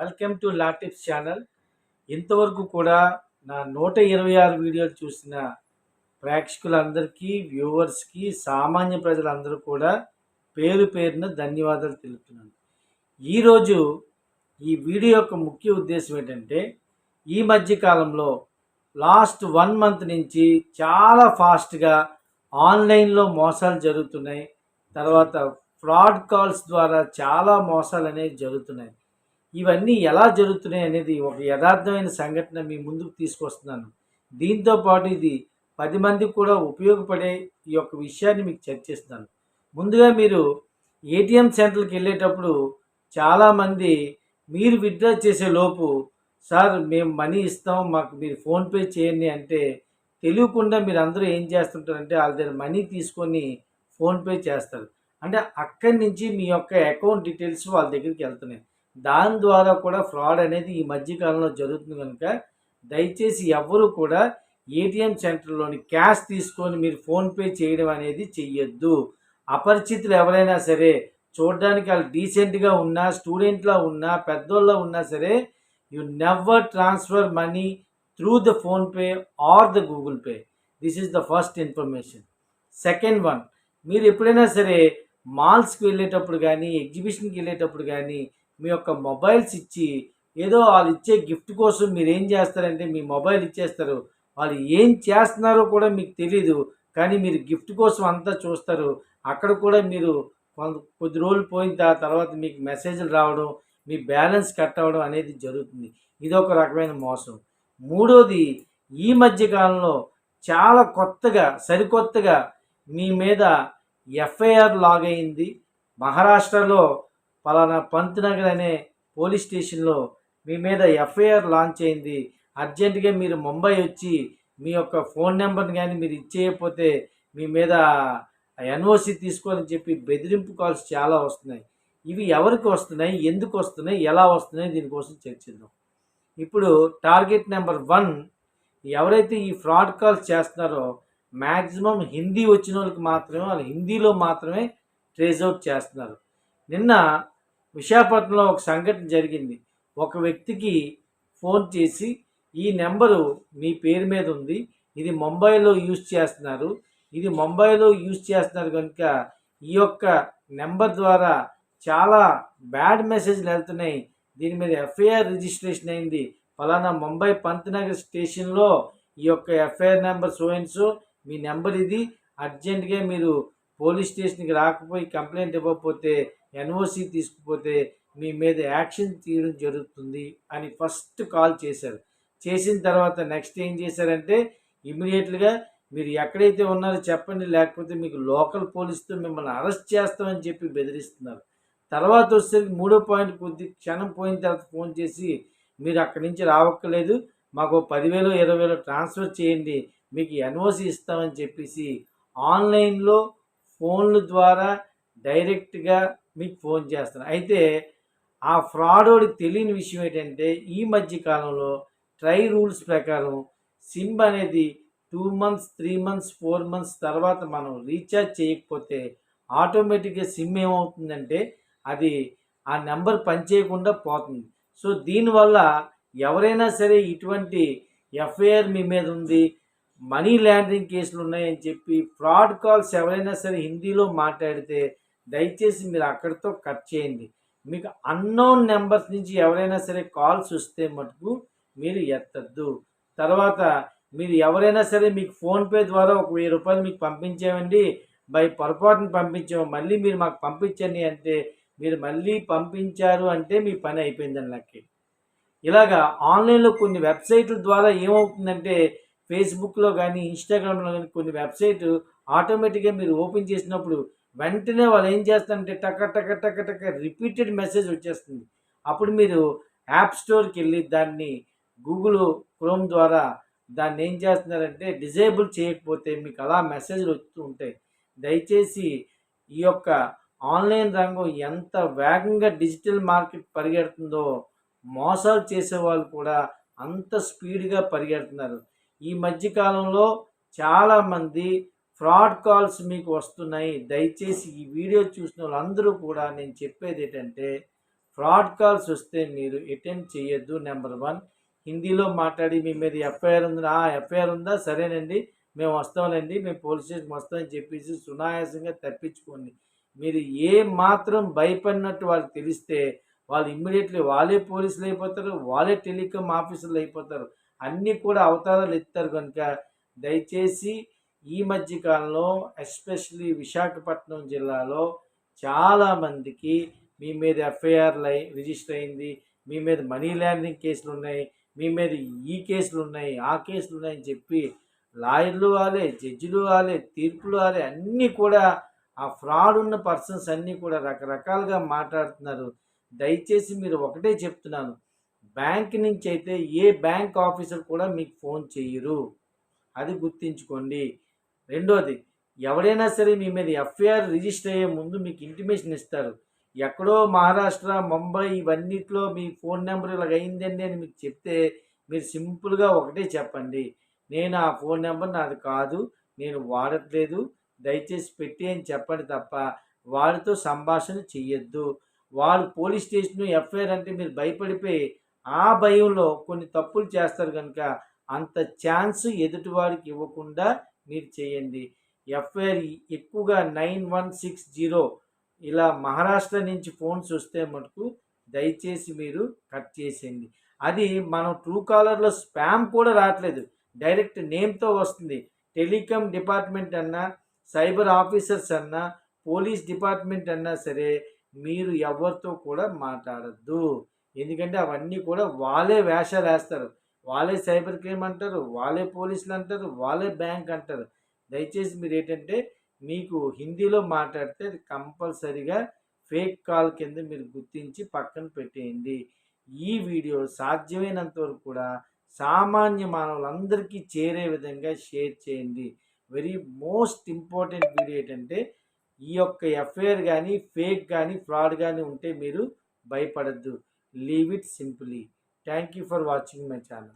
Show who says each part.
Speaker 1: Welcome to లాటిప్స్ channel ఇంతవరకు కూడా నా నూట ఇరవై ఆరు వీడియోలు చూసిన ప్రేక్షకులందరికీ వ్యూవర్స్కి సామాన్య ప్రజలందరూ కూడా పేరు పేరున ధన్యవాదాలు తెలుపుతున్నాను ఈరోజు ఈ వీడియో యొక్క ముఖ్య ఉద్దేశం ఏంటంటే ఈ మధ్య కాలంలో లాస్ట్ వన్ మంత్ నుంచి చాలా ఫాస్ట్గా ఆన్లైన్లో మోసాలు జరుగుతున్నాయి తర్వాత ఫ్రాడ్ కాల్స్ ద్వారా చాలా మోసాలు అనేవి జరుగుతున్నాయి ఇవన్నీ ఎలా జరుగుతున్నాయి అనేది ఒక యథార్థమైన సంఘటన మీ ముందుకు తీసుకొస్తున్నాను దీంతో పాటు ఇది పది మందికి కూడా ఉపయోగపడే ఈ యొక్క విషయాన్ని మీకు చర్చిస్తున్నాను ముందుగా మీరు ఏటీఎం సెంటర్కి వెళ్ళేటప్పుడు చాలామంది మీరు విత్డ్రా చేసే లోపు సార్ మేము మనీ ఇస్తాం మాకు మీరు ఫోన్పే చేయండి అంటే తెలియకుండా మీరు అందరూ ఏం చేస్తుంటారంటే వాళ్ళ దగ్గర మనీ తీసుకొని ఫోన్పే చేస్తారు అంటే అక్కడి నుంచి మీ యొక్క అకౌంట్ డీటెయిల్స్ వాళ్ళ దగ్గరికి వెళ్తున్నాయి దాని ద్వారా కూడా ఫ్రాడ్ అనేది ఈ మధ్యకాలంలో జరుగుతుంది కనుక దయచేసి ఎవరు కూడా ఏటీఎం సెంటర్లోని క్యాష్ తీసుకొని మీరు ఫోన్పే చేయడం అనేది చెయ్యొద్దు అపరిచితులు ఎవరైనా సరే చూడడానికి వాళ్ళు డీసెంట్గా ఉన్నా స్టూడెంట్లో ఉన్నా పెద్దోళ్ళ ఉన్నా సరే you never transfer money through the PhonePe or the Google Pay this is the first information second one మీరు ఎప్పుడైనా సరే మాల్స్కి వెళ్ళేటప్పుడు కానీ ఎగ్జిబిషన్కి వెళ్ళేటప్పుడు కానీ మీ యొక్క మొబైల్స్ ఇచ్చి ఏదో వాళ్ళు ఇచ్చే గిఫ్ట్ కోసం మీరు ఏం చేస్తారంటే మీ మొబైల్ ఇచ్చేస్తారు వాళ్ళు ఏం చేస్తున్నారో కూడా మీకు తెలీదు కానీ మీరు గిఫ్ట్ కోసం అంతా చూస్తారు అక్కడ కూడా మీరు కొద్ది రోజులు పోయిన తర్వాత మీకు మెసేజ్లు రావడం మీ బ్యాలెన్స్ కట్ అవ్వడం అనేది జరుగుతుంది ఇది ఒక రకమైన మోసం మూడోది ఈ మధ్య కాలంలో చాలా కొత్తగా సరికొత్తగా మీ మీద ఎఫ్ఐఆర్ లాగ్ అయింది మహారాష్ట్రలో పలానా పంత్ నగర్ అనే పోలీస్ స్టేషన్లో మీ మీద ఎఫ్ఐఆర్ లాంచ్ అయింది అర్జెంటుగా మీరు ముంబై వచ్చి మీ యొక్క ఫోన్ నెంబర్ని కానీ మీరు ఇచ్చేయకపోతే మీ మీద ఎన్ఓసి తీసుకోవాలని చెప్పి బెదిరింపు కాల్స్ చాలా వస్తున్నాయి ఇవి ఎవరికి వస్తున్నాయి ఎందుకు వస్తున్నాయి ఎలా వస్తున్నాయి దీనికోసం చర్చిద్దాం ఇప్పుడు టార్గెట్ నెంబర్ వన్ ఎవరైతే ఈ ఫ్రాడ్ కాల్స్ చేస్తున్నారో మ్యాక్సిమం హిందీ వచ్చిన వాళ్ళకి మాత్రమే వాళ్ళు హిందీలో మాత్రమే ట్రేస్ అవుట్ చేస్తున్నారు నిన్న విశాఖపట్నంలో ఒక సంఘటన జరిగింది ఒక వ్యక్తికి ఫోన్ చేసి ఈ నెంబరు మీ పేరు మీద ఉంది ఇది ముంబైలో యూజ్ చేస్తున్నారు ఇది ముంబైలో యూజ్ చేస్తున్నారు కనుక ఈ యొక్క నెంబర్ ద్వారా చాలా బ్యాడ్ మెసేజ్లు వెళ్తున్నాయి దీని మీద ఎఫ్ఐఆర్ రిజిస్ట్రేషన్ అయింది ఫలానా ముంబై పంతనగర్ స్టేషన్లో ఈ యొక్క ఎఫ్ఐఆర్ నెంబర్ సోయన్సు మీ నెంబర్ ఇది అర్జెంటుగా మీరు పోలీస్ స్టేషన్కి రాకపోయి కంప్లైంట్ ఇవ్వకపోతే ఎన్ఓసి తీసుకుపోతే మీ మీద యాక్షన్ తీయడం జరుగుతుంది అని ఫస్ట్ కాల్ చేశారు చేసిన తర్వాత నెక్స్ట్ ఏం చేశారంటే ఇమీడియట్గా మీరు ఎక్కడైతే ఉన్నారో చెప్పండి లేకపోతే మీకు లోకల్ పోలీసుతో మిమ్మల్ని అరెస్ట్ చేస్తామని చెప్పి బెదిరిస్తున్నారు తర్వాత వచ్చేసరికి మూడో పాయింట్ కొద్ది క్షణం పోయిన తర్వాత ఫోన్ చేసి మీరు అక్కడి నుంచి రావక్కలేదు మాకు పదివేలు ఇరవై వేలు ట్రాన్స్ఫర్ చేయండి మీకు ఎన్ఓసి ఇస్తామని చెప్పేసి ఆన్లైన్లో ఫోన్ల ద్వారా డైరెక్ట్గా మీకు ఫోన్ చేస్తాను అయితే ఆ ఫ్రాడోడికి తెలియని విషయం ఏంటంటే ఈ మధ్య కాలంలో ట్రై రూల్స్ ప్రకారం సిమ్ అనేది two months three months four months తర్వాత మనం రీఛార్జ్ చేయకపోతే ఆటోమేటిక్గా సిమ్ ఏమవుతుందంటే అది ఆ నెంబర్ పనిచేయకుండా పోతుంది సో దీనివల్ల ఎవరైనా సరే ఇటువంటి ఎఫ్ఐఆర్ మీ మీద ఉంది మనీ ల్యాండరింగ్ కేసులు ఉన్నాయని చెప్పి ఫ్రాడ్ కాల్స్ ఎవరైనా సరే హిందీలో మాట్లాడితే దయచేసి మీరు అక్కడితో కట్ చేయండి మీకు అన్నోన్ నెంబర్స్ నుంచి ఎవరైనా సరే కాల్స్ వస్తే మటుకు మీరు ఎత్తద్దు తర్వాత మీరు ఎవరైనా సరే మీకు ఫోన్పే ద్వారా ఒక వెయ్యి రూపాయలు మీకు పంపించామండి బై పొరపాటును పంపించాము మళ్ళీ మీరు మాకు పంపించండి అంటే మీరు మళ్ళీ పంపించారు అంటే మీ పని అయిపోయిందని లెక్క ఇలాగా ఆన్లైన్లో కొన్ని వెబ్సైట్ల ద్వారా ఏమవుతుందంటే ఫేస్బుక్లో కానీ ఇన్స్టాగ్రామ్లో కానీ కొన్ని వెబ్సైట్ ఆటోమేటిక్గా మీరు ఓపెన్ చేసినప్పుడు వెంటనే వాళ్ళు ఏం చేస్తారంటే టక టక టక టక రిపీటెడ్ మెసేజ్ వచ్చేస్తుంది అప్పుడు మీరు యాప్ స్టోర్కి వెళ్ళి దాన్ని గూగుల్ క్రోమ్ ద్వారా దాన్ని ఏం చేస్తున్నారంటే డిజేబుల్ చేయకపోతే మీకు అలా మెసేజ్లు వస్తూ ఉంటాయి దయచేసి ఈ యొక్క ఆన్లైన్ రంగం ఎంత వేగంగా డిజిటల్ మార్కెట్ పరిగెడుతుందో మోసాలు చేసే వాళ్ళు కూడా అంత స్పీడ్గా పరిగెడుతున్నారు ఈ మధ్యకాలంలో చాలామంది ఫ్రాడ్ కాల్స్ మీకు వస్తున్నాయి దయచేసి ఈ వీడియో చూసిన వాళ్ళందరూ కూడా నేను చెప్పేది ఏంటంటే ఫ్రాడ్ కాల్స్ వస్తే మీరు అటెండ్ చేయొద్దు నెంబర్ వన్ హిందీలో మాట్లాడి మీ మీద ఎఫ్ఐఆర్ ఉందా ఎఫ్ఐఆర్ ఉందా సరేనండి మేము వస్తాంలేండి మేము పోలీస్ స్టేషన్కి వస్తామని చెప్పేసి సునాయాసంగా తప్పించుకోండి మీరు ఏ మాత్రం భయపడినట్టు వాళ్ళకి తెలిస్తే వాళ్ళు ఇమ్మీడియట్లీ వాళ్ళే పోలీసులు అయిపోతారు వాళ్ళే టెలికామ్ ఆఫీసర్లు అయిపోతారు అన్నీ కూడా అవతారాలు ఎత్తారు కనుక దయచేసి ఈ మధ్య కాలంలో ఎస్పెషలీ విశాఖపట్నం జిల్లాలో చాలామందికి మీ మీద ఎఫ్ఐఆర్లు అయి రిజిస్టర్ అయింది మీ మీద మనీ ల్యాండింగ్ కేసులు ఉన్నాయి మీ మీద ఈ కేసులు ఉన్నాయి ఆ కేసులు ఉన్నాయని చెప్పి లాయర్లు వాళ్ళే జడ్జిలు వాళ్ళే తీర్పులు వాళ్ళే అన్నీ కూడా ఆ ఫ్రాడ్ ఉన్న పర్సన్స్ అన్నీ కూడా రకరకాలుగా మాట్లాడుతున్నారు దయచేసి మీరు ఒకటే చెప్తున్నాను బ్యాంక్ నుంచి అయితే ఏ బ్యాంక్ ఆఫీసర్ కూడా మీకు ఫోన్ చేయరు అది గుర్తించుకోండి రెండోది ఎవడైనా సరే మీ మీద ఎఫ్ఐఆర్ రిజిస్టర్ అయ్యే ముందు మీకు ఇంటిమేషన్ ఇస్తారు ఎక్కడో మహారాష్ట్ర ముంబై ఇవన్నిట్లో మీ ఫోన్ నెంబర్ ఇలాగ అయిందండి అని మీకు చెప్తే మీరు సింపుల్గా ఒకటే చెప్పండి నేను ఆ ఫోన్ నెంబర్ నాది కాదు నేను వాడట్లేదు దయచేసి పెట్టి అని చెప్పండి తప్ప వారితో సంభాషణ చెయ్యొద్దు వారు పోలీస్ స్టేషన్ ఎఫ్ఐఆర్ అంటే మీరు భయపడిపోయి ఆ భయంలో కొన్ని తప్పులు చేస్తారు కనుక అంత ఛాన్స్ ఎదుటివాడికి ఇవ్వకుండా మీరు చేయండి ఎఫ్ఐఆర్ ఎక్కువగా నైన్ వన్ సిక్స్ జీరో ఇలా మహారాష్ట్ర నుంచి ఫోన్స్ వస్తే మటుకు దయచేసి మీరు కట్ చేసేయండి అది మనం ట్రూ కాలర్లో స్పామ్ కూడా రావట్లేదు డైరెక్ట్ నేమ్తో వస్తుంది టెలికామ్ డిపార్ట్మెంట్ అన్నా సైబర్ ఆఫీసర్స్ అన్నా పోలీస్ డిపార్ట్మెంట్ అన్నా సరే మీరు ఎవరితో కూడా మాట్లాడద్దు ఎందుకంటే అవన్నీ కూడా వాళ్ళే వేషాలు వేస్తారు వాళ్ళే సైబర్ క్రైమ్ అంటారు వాళ్ళే పోలీసులు అంటారు వాళ్ళే బ్యాంక్ అంటారు దయచేసి మీరు ఏంటంటే మీకు హిందీలో మాట్లాడితే అది కంపల్సరిగా ఫేక్ కాల్ కింద మీరు గుర్తించి పక్కన పెట్టేయండి ఈ వీడియో సాధ్యమైనంత వరకు కూడా సామాన్య మానవులందరికీ చేరే విధంగా షేర్ చేయండి వెరీ మోస్ట్ ఇంపార్టెంట్ వీడియో ఏంటంటే ఈ యొక్క ఎఫ్ఐఆర్ కానీ ఫేక్ కానీ ఫ్రాడ్ కానీ ఉంటే మీరు భయపడద్దు Leave it simply. Thank you for watching my channel.